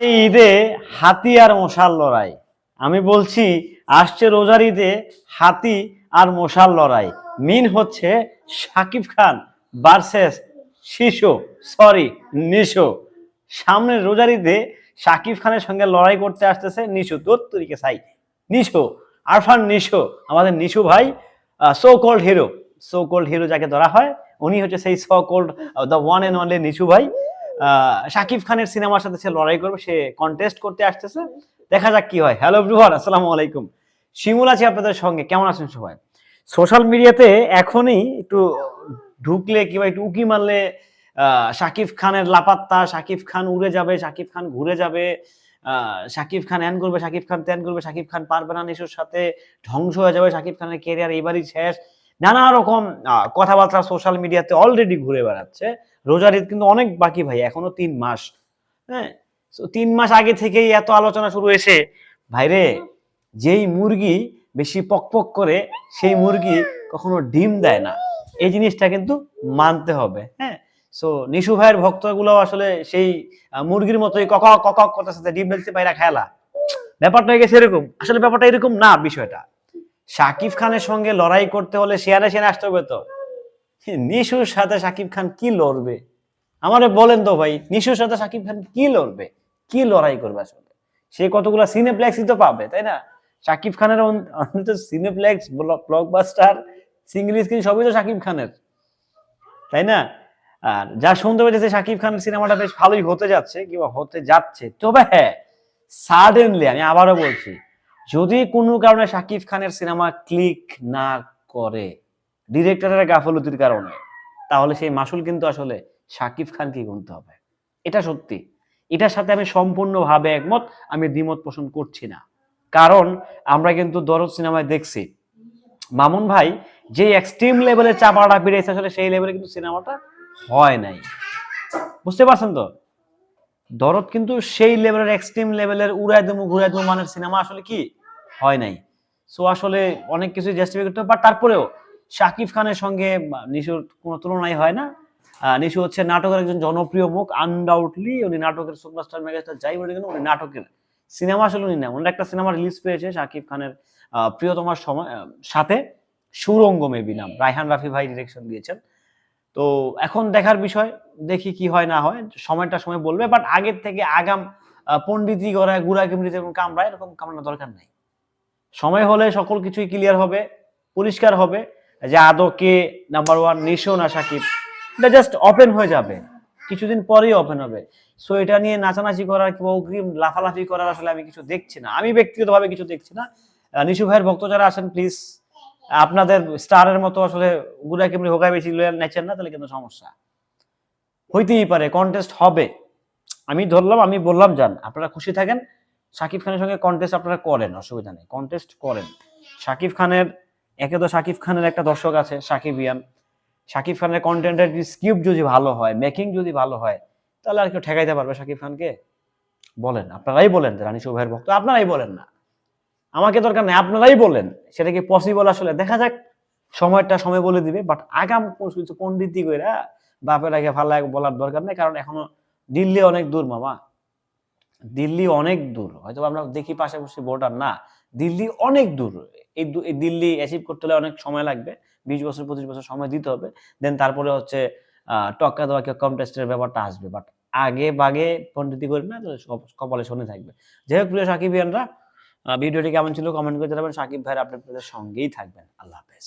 এই ঈদে হাতি আর মশার লড়াই। আমি বলছি, আসছে রোজার ঈদে হাতি আর মশার লড়াই। মিন হচ্ছে শাকিব খান ভার্সেস শিশু সরি নিশো। সামনে রোজার ঈদে শাকিব খানের সঙ্গে লড়াই করতে আসতেছে নিশু। তোর তরিকে সাই? নিশো, আরফান নিশো, আমাদের নিশু ভাই so called hero so called hero যাকে ধরা হয়, উনি হচ্ছে সেই so called the one and only Nishu ভাই। শাকিব খানের সিনেমার সাথে সে লড়াই করবে, সে কন্টেস্ট করতে আসতেছে। দেখা যাক কি হয়। হ্যালো এভরিওয়ান আসসালামু আলাইকুম। শিমুল আছি আপনাদের সঙ্গে। কেমন আছেন সবাই? সোশ্যাল মিডিয়াতে এখনই একটু ঢুকলে কিংবা একটু উকি মারলে শাকিব খানের লাপাত্তা, শাকিব খান উড়ে যাবে, শাকিব খান ঘুরে যাবে শাকিব খান এন করবে, শাকিব খান ত্যান করবে, শাকিব খান পারবে না নিশুর সাথে, ধ্বংস হয়ে যাবে, শাকিব খানের কেরিয়ার এবারই শেষ। নানা রকম কথাবার্তা সোশ্যাল মিডিয়াতে অলরেডি ঘুরে বেড়াচ্ছে। রোজার ঈদ কিন্তু অনেক বাকি ভাই, এখনও তিন মাস। হ্যাঁ? তিন মাস আগে থেকেই এত আলোচনা শুরু হয়েছে। ভাইরে, যেই মুরগি বেশি পকপক করে, সেই মুরগি কখনো ডিম দেয় না। এই জিনিসটা কিন্তু মানতে হবে হ্যাঁ? সো নিশু ভাইয়ের ভক্তগুলো আসলে সেই মুরগির মতোই কক কক করতে সাথে ডিম দিতে পাইরা খেলা ব্যাপারটা হয়ে গেছে এরকম। আসলে ব্যাপারটা এরকম না, বিষয়টা। শাকিব খানের সঙ্গে লড়াই করতে হলে শেয়ারে শেয়ারে আসতে হবে তো। নিশুর সাথে শাকিব খান কি লড়বে? আমারে বলেন তো ভাই, নিশুর সাথে শাকিব খান কি লড়বে? কি লড়াই করবে আসলে? সে কতগুলো সিনেপ্লেক্সই তো পাবে, তাই না? শাকিব খানের সিনেপ্লেক্স ব্লকবাস্টার সিঙ্গেল স্ক্রিন সবই তো শাকিব খানের, তাই না? আর যা শুনতে পেয়েছে শাকিব খানের সিনেমাটা বেশ ভালোই হতে যাচ্ছে, কিংবা হতে যাচ্ছে। তবে হ্যাঁ সাডেনলি আমি আবারও বলছি যদি কোনো কারণে শাকিব খানের সিনেমা ক্লিক না করে, ডিরেক্টরের গাফলতির কারণে, তাহলে সেই মাসুল কিন্তু আসলে শাকিব খানকে গুনতে হবে। এটা সত্যি। এটার সাথে আমি সম্পূর্ণভাবে একমত, আমি দ্বিমত পোষণ করছি না। কারণ আমরা কিন্তু দরদ সিনেমায় দেখছি। মামুন ভাই যে এক্সট্রিম লেভেলে চাপাটা বেড়েছে, আসলে সেই লেভেলে কিন্তু সিনেমাটা হয় নাই। বুঝতে পারছেন তো? দরদ কিন্তু সেই লেভেলের এক্সট্রিম লেভেলের উড়াই দেবো ঘুরাই দেবো মানের সিনেমা আসলে কি? হয় নাই। সো আসলে অনেক কিছু জাস্টিফাই করতে বাট তারপরেও শাকিব খানের সঙ্গে নিশুর কোনো তুলনাই হয় না। নিশু হচ্ছে নাটকের একজন জনপ্রিয় মুখ আনডাউটলি উনি নাটকের সুপারস্টার মেগাস্টার যাই বলে উনি নাটকের সিনেমা আসলে উনি না ওনার একটা সিনেমা রিলিজ পেয়েছে শাকিব খানের প্রিয়তমার সময় সাথে সুরঙ্গ মেবি নাম, রায়হান রাফি ভাই ডিরেকশন দিয়েছেন। তো এখন দেখার বিষয়, দেখি কি হয় না হয়, সময়টা সময় বলবে বাট আগের থেকে আগাম পণ্ডিতি করা গুড়া কিমড়িতে এরকম কামড়া এরকম কামড়ানোর দরকার নাই। সময় হলে সকল কিছুই ক্লিয়ার হবে, পরিষ্কার হবে। যে আদৌ কে নাম্বার ওয়ান নিশো না সাকিব? এটা জাস্ট ওপেন হয়ে যাবে। কিছুদিন পরেই ওপেন হবে। সো এটা নিয়ে নাচানাচি করার কিংবা অগ্রিম লাফালাফি করার আসলে আমি কিছু দেখছি না। আমি ব্যক্তিগতভাবে কিছু দেখছি না। নিশু ভাইয়ের ভক্ত যারা আছেন প্লিজ আপনাদের স্টারের মতো আসলে গুড়া কেমনি হোকায় বেশি নেছেন না, তাহলে কিন্তু সমস্যা। হইতেই পারে কন্টেস্ট হবে। আমি ধরলাম, আমি বললাম, যান, আপনারা খুশি থাকেন। শাকিব খানের সঙ্গে কন্টেস্ট আপনারা করেন, অসুবিধা নেই। কন্টেস্ট করেন। শাকিব খানের, একে তো শাকিব খানের একটা দর্শক আছে, শাকিব ইয়ান। শাকিব খানের কন্টেন্টের স্ক্রিপ্ট যদি ভালো হয় মেকিং যদি ভালো হয়, তাহলে আর কেউ ঠেকাইতে পারবে শাকিব খানকে? বলেন, আপনারাই বলেন রানী ভাইয়ের ভক্ত, আপনারাই বলেন না। আমাকে দরকার নেই, আপনারাই বলেন। সেটা কি পসিবল আসলে? দেখা যাক, সময়টা সময় বলে দিবে বাট আগাম কিছু পণ্ডিতি কইরা বাপের আগে ভালো বলার দরকার নেই, কারণ এখনও দিল্লি অনেক দূর মামা। দিল্লি অনেক দূর। হয়তো আমরা দেখি পাশাপাশি বর্ডার, না, দিল্লি অনেক দূর। এই দিল্লি অ্যাচিভ করতে হলে অনেক সময় লাগবে, বিশ বছর, পঁচিশ বছর সময় দিতে হবে। দেন তারপরে হচ্ছে টক্কা দেওয়া কেউ কন্টেস্টের ব্যাপারটা আসবে। বাট আগে বাগে পণ্ডিতি করি না কপালে শোনে থাকবে। যাই হোক, প্রিয় সাকিব ইয়ানরা ভিডিওটি কেমন ছিল কমেন্ট করে জানাবেন। সাকিব ভাইয়ের আপনাদের সঙ্গেই থাকবেন। আল্লাহ হাফেজ।